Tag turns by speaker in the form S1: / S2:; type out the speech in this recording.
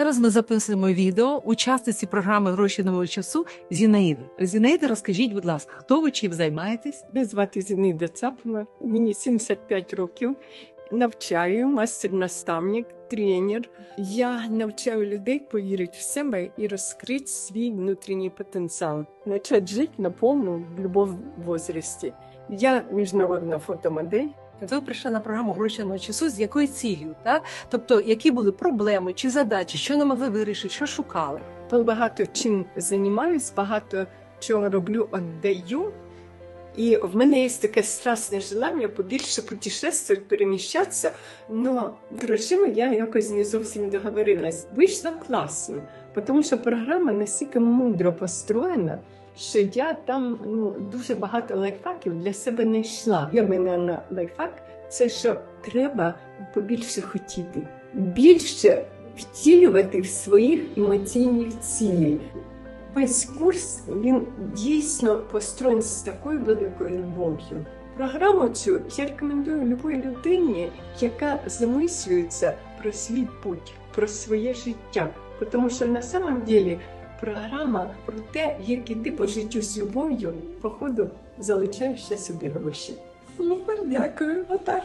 S1: Зараз ми записуємо відео учасниці програми Гроші нового часу Зінаїди. Зінаїда, розкажіть, будь ласка, хто ви чим займаєтесь?
S2: Мене звати Зінида Цапова, мені 75 років. Навчаю, мастер-наставник, тренер. Я навчаю людей повірити в себе і розкрити свій внутрішній потенціал, почати жити наповну в будь-якому возрасті. Я міжнародна фотомодель.
S1: Ви прийшли на програму Гроші нового часу з якою цілею? Так? Тобто, які були проблеми чи задачі, що не могли вирішити, що шукали?
S2: Багато чим займаюсь, багато чого роблю, віддаю. І в мене є таке страстне желання побільше путешествувати, переміщатися, але грошима я якось не зовсім договорилась. Вийшло класно, тому що програма настільки мудро построєна, що я там ну, дуже багато лайфхаків для себе не йшла. Я мене на лайфхак це що треба побільше хотіти, більше втілювати в своїх емоційних цілей. Весь курс він дійсно построєн з такою великою любов'ю. Програму цю я рекомендую любой людині, яка замислюється про свій путь, про своє життя. Тому що на самом деле програма про те, як іти по життю з любов'ю, походу залучаєшся собі гроші. Супер, дякую, отак.